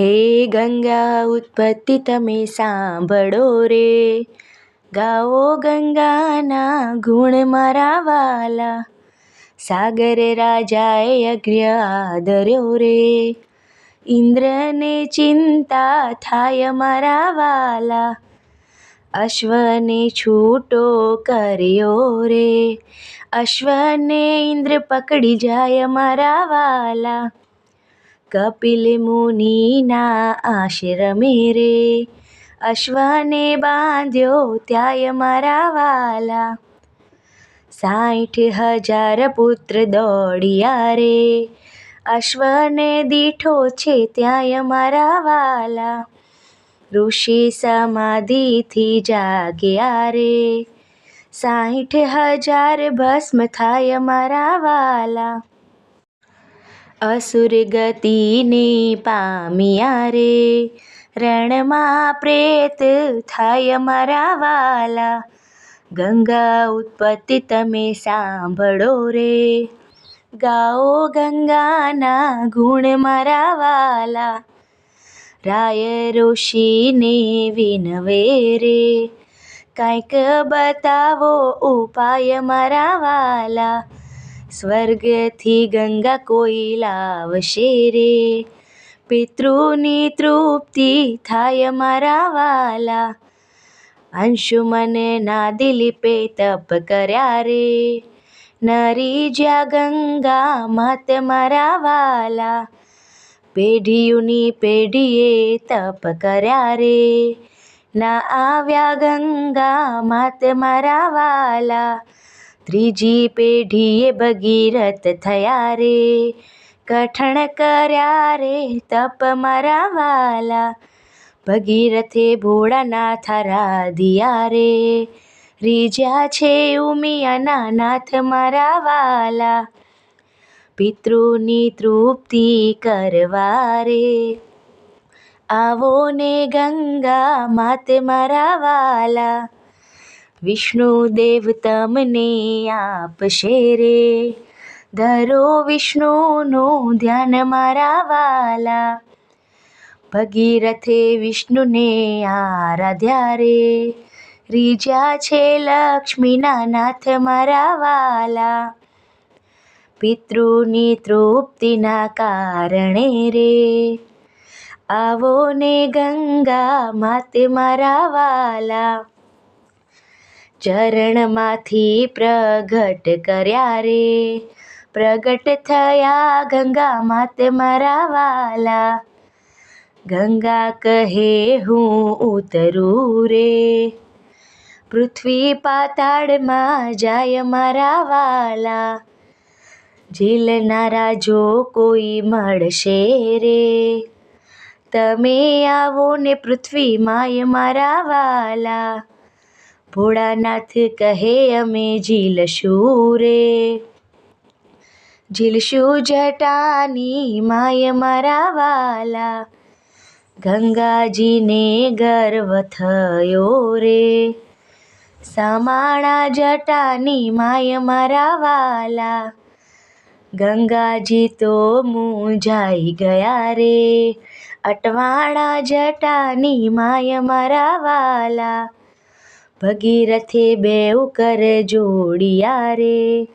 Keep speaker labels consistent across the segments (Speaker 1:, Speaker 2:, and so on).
Speaker 1: હે ગંગા ઉત્પત્તિ તમે સાંભળો રે. ગાઓ ગંગાના ગુણ મારા વાલા. સાગર રાજાએ અગ્ર્ય આદર્યો રે. ઇન્દ્રને ચિંતા થાય મારા વાલા. અશ્વને છૂટો કર્યો રે. અશ્વને ઇન્દ્ર પકડી જાય મારા વાલા. કપિલ મુનિના આશ્રમે રે અશ્વને બાંધ્યો ત્યાંય મારા વાલા સાઠ હજાર પુત્ર દોડ્યા રે અશ્વને દીઠો છે ત્યાંય મારા વાલા ઋષિ સમાધિથી જાગ્યા રે સાઠ હજાર ભસ્મ થાય મારા વાલા અસુર ગતિને પામ્યા રે. રણમાં પ્રેત થાય મારા વાલા. ગંગા ઉત્પત્તિ તમે સાંભળો રે. ગાઓ ગંગાના ગુણ મારા વાલા. રાય ઋષિને વિનવે રે. કાંઈક બતાવો ઉપાય મારા વાલા. સ્વર્ગથી ગંગા કોઈ લાવશે રે. પિતૃની તૃપ્તિ થાય મારા વાલા. અંશુમન ના દિલીપે તપ કર્યા રે. નરી જ્યા ગંગા માત મારા વાલા. પેઢીઓની પેઢીએ તપ કર્યા રે. ના આવ્યા ગંગા માત મારા વાલા. ત્રીજી પેઢીએ ભગીરથ થયા રે. કઠણ કર્યા રે તપ મારા વાલા. ભગીરથે ભોળાનાથ રાધિયા રે. રીજ્યા છે ઉમિયાના નાથ મારા વાલા. પિતૃની તૃપ્તિ કરવા રે. આવો ને ગંગા માતે મારા વાલા. વિષ્ણુદેવ તમને આપશે રે. ધરો વિષ્ણુનું ધ્યાન મારા વાલા. ભગીરથે વિષ્ણુને આરાધ્યા રે. રીજા છે લક્ષ્મીના નાથ મારા વાલા. પિતૃની તૃપ્તિના કારણે રે. આવો ને ગંગા માતે મારા વાલા. ચરણમાંથી પ્રગટ કર્યા રે પ્રગટ થયા ગંગા માતે મારા વાલા ગંગા કહે હું ઉતરું રે પૃથ્વી પાતાળમાં જાય મારા વાલા ઝીલનારા જો કોઈ મળશે રે તમે આવો ને પૃથ્વી માય મારા વાલા ભોળાનાથ કહે, અમે ઝીલશું રે ઝીલશું જટાની માય મારા વાલા, ગંગાજીને ગર્વ થયો રે. સમાણા જટાની માય મારા વાલા, ગંગાજી તો મૂંઝાઈ ગયા રે. અટવાણા જટાની માય મારા વાલા ભગીરથે બેઉ કર જોડિયા રે.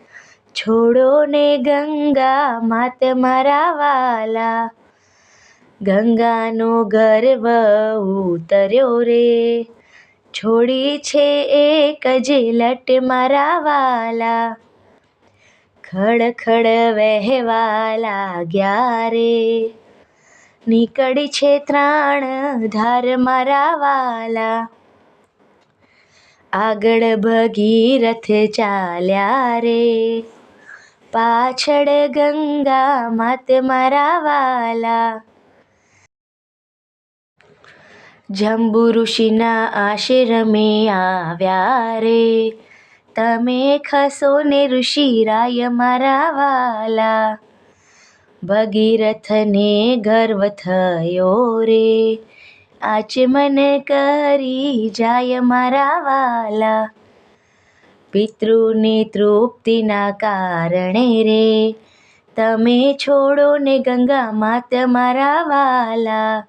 Speaker 1: છોડો ને ગંગા, માત મારા વાલા. ગંગાનો ગર્વ ઉતર્યો રે. છોડી છે એક જ લટ મારા વાલા. ખડ વહેવા લાગ્યા રે. નીકળી છે ત્રાણ ધાર મારા વાલા. આગળ ભગીરથ ચાલ્યા રે. પાછળ ગંગા માત મારા વાલા. જંબુ ઋષિના આશ્રમે આવ્યા રે. તમે ખસો ને ઋષિ રાય મારા વાલા. ભગીરથને ગર્વ થયો રે. આચમન કરી જાય મારા વાલા. પિતૃની તૃપ્તિના કારણે રે. તમે છોડો ને ગંગા માત મારા વાલા.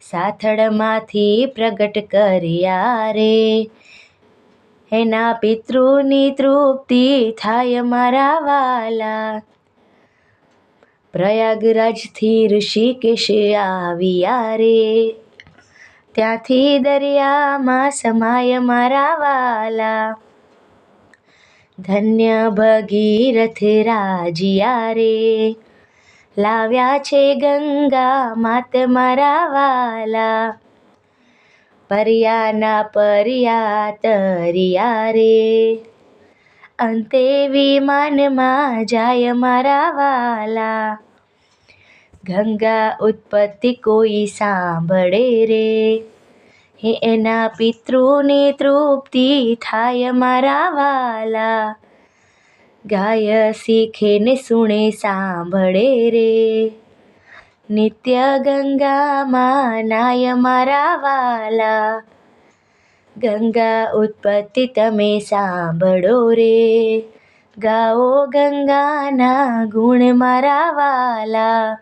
Speaker 1: સાથળમાંથી પ્રગટ કર્યા રે. એના પિતૃની તૃપ્તિ થાય મારા વાલા. પ્રયાગરાજથી ઋષિકેશ આવ્યા રે. ત્યાંથી દરિયામાં સમાય મારા વાલા. ધન્ય ભગીરથ રાજીયા રે. લાવ્યા છે ગંગા માત મારા વાલા. પર્યાના પર્યા તરિયા રે. અંતે વિમાનમાં જાય મારા વાલા. ગંગા ઉત્પત્તિ કોઈ સાંભળે રે. હે એના પિતૃને તૃપ્તિ થાય મારા વાલા. ગાય શીખે ને સુણે સાંભળે રે. નિત્ય ગંગામાં નાય મારા વાલા. ગંગા ઉત્પત્તિ તમે સાંભળો રે. ગાઓ ગંગાના ગુણ મારા વાલા.